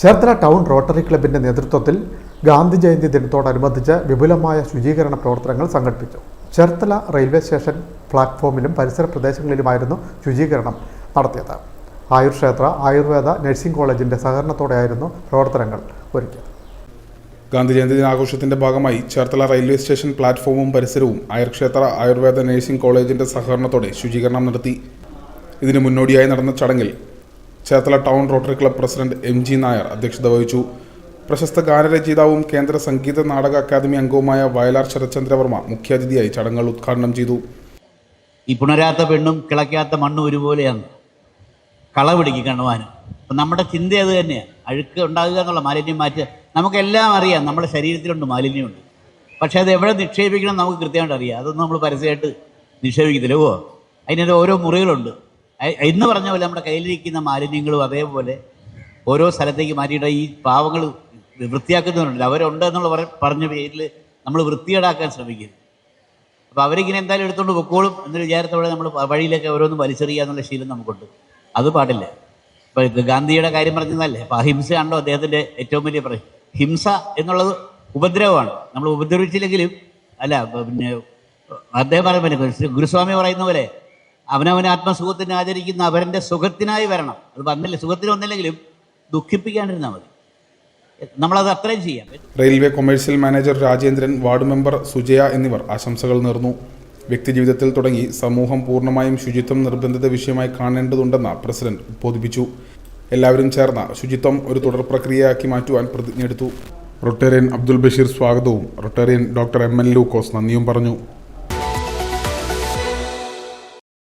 Cherthala town rotary ക്ലബിന്റെ നേതൃത്വത്തിൽ ഗാന്ധി ജയന്തി ദിനത്തോടനുബന്ധിച്ച് വിപുലമായ ശുചീകരണ പ്രവർത്തനങ്ങൾ സംഘടിപ്പിച്ചു. ചേർത്തല റെയിൽവേ സ്റ്റേഷൻ പ്ലാറ്റ്ഫോമിലും പരിസര പ്രദേശങ്ങളിലുമായിരുന്നു ശുചീകരണം നടത്തിയത്. ആയുർ ക്ഷേത്ര ആയുർവേദ നഴ്സിംഗ് കോളേജിന്റെ സഹകരണത്തോടെയായിരുന്നു പ്രവർത്തനങ്ങൾ ഒരുക്കിയത്. ഗാന്ധി ജയന്തി ദിനാഘോഷത്തിന്റെ ഭാഗമായി ചേർത്തല റെയിൽവേ സ്റ്റേഷൻ പ്ലാറ്റ്ഫോമും പരിസരവും ആയുർക്ഷേത്ര ആയുർവേദ നഴ്സിംഗ് കോളേജിന്റെ സഹകരണത്തോടെ ശുചീകരണം നടത്തി. ഇതിനു മുന്നോടിയായി നടന്ന ചടങ്ങിൽ Cherthala town Rotary Club president M G Nair അധ്യക്ഷത വഹിച്ചു. പ്രശസ്ത ഗാനരചയിതാവും കേന്ദ്ര സംഗീത നാടക അക്കാദമി അംഗവുമായ വയലാർ ശരത്ചന്ദ്രവർമ്മ മുഖ്യാതിഥിയായി ചടങ്ങുകൾ ഉദ്ഘാടനം ചെയ്തു. ഈ പുണരാത്ത പെണ്ണും കിളയ്ക്കാത്ത മണ്ണും ഒരുപോലെയാണ്. കളവിടുക്കി കണ്ണുവാനും. അപ്പം നമ്മുടെ ചിന്ത അത് തന്നെയാണ് അഴുക്ക് ഉണ്ടാകുക എന്നുള്ള മാലിന്യം മാറ്റുക നമുക്കെല്ലാം അറിയാം. നമ്മുടെ ശരീരത്തിലുണ്ട് മാലിന്യമുണ്ട്. പക്ഷേ അത് എവിടെ നിക്ഷേപിക്കണം നമുക്ക് കൃത്യമായിട്ട് അറിയാം. അതൊന്നും നമ്മൾ പരസ്യമായിട്ട് നിക്ഷേപിക്കത്തില്ല. ഓ അതിനൊരു ഓരോ മുറികളുണ്ട്. എന്ന് പറഞ്ഞ പോലെ നമ്മുടെ കയ്യിലിരിക്കുന്ന മാലിന്യങ്ങളും അതേപോലെ ഓരോ സ്ഥലത്തേക്ക് മാറ്റിയിട്ട് ഈ പാവങ്ങൾ വൃത്തിയാക്കുന്നവരുണ്ട് അവരുണ്ട് എന്നുള്ള പറ- പറഞ്ഞ പേരിൽ നമ്മൾ വൃത്തിയേടാക്കാൻ ശ്രമിക്കുന്നു. അപ്പോൾ അവരിങ്ങനെ എന്തായാലും എടുത്തുകൊണ്ട് പൊക്കോളും എന്നൊരു വിചാരത്തോടെ നമ്മൾ വഴിയിലൊക്കെ ഓരോന്ന് വലിച്ചെറിയുക എന്നുള്ള ശീലം നമുക്കുണ്ട്. അത് പാടില്ല. ഇപ്പോൾ ഇത് ഗാന്ധിയുടെ കാര്യം പറഞ്ഞതല്ലേ? അപ്പോൾ അഹിംസയാണല്ലോ അദ്ദേഹത്തിന്റെ ഏറ്റവും വലിയ പ്രശ്നം. ഹിംസ എന്നുള്ളത് ഉപദ്രവമാണ്. നമ്മൾ ഉപദ്രവിച്ചില്ലെങ്കിലും അല്ല പിന്നെ അദ്ദേഹം പറയുമ്പോൾ ഗുരുസ്വാമി പറയുന്ന പോലെ അവനവൻ ആത്മസുഖത്തിന് ആചരിക്കുന്ന അവരന്റെ സുഖത്തിനായി വരണം. അത് വന്നില്ല സുഖത്തിന് വന്നില്ലെങ്കിലും ദുഃഖിപ്പിക്കാണ്ടിരുന്നാൽ മതി. നമ്മളത് അത്രയും ചെയ്യാം. Railway commercial manager Rajendran ward member Sujaya എന്നിവർ ആശംസകൾ നേർന്നു. വ്യക്തിജീവിതത്തിൽ തുടങ്ങി സമൂഹം പൂർണമായും ശുചിത്വം നിർബന്ധിത വിഷയമായി കാണേണ്ടതുണ്ടെന്ന് പ്രസിഡന്റ് ഉദ്ബോധിപ്പിച്ചു. എല്ലാവരും ചേർന്ന ശുചിത്വം ഒരു തുടർ പ്രക്രിയയാക്കി മാറ്റുവാൻ പ്രതിജ്ഞ എടുത്തു റൊട്ടേറിയൻ അബ്ദുൽ ബഷീർ സ്വാഗതവും Rotarian doctor M N Lukose നന്ദിയും പറഞ്ഞു.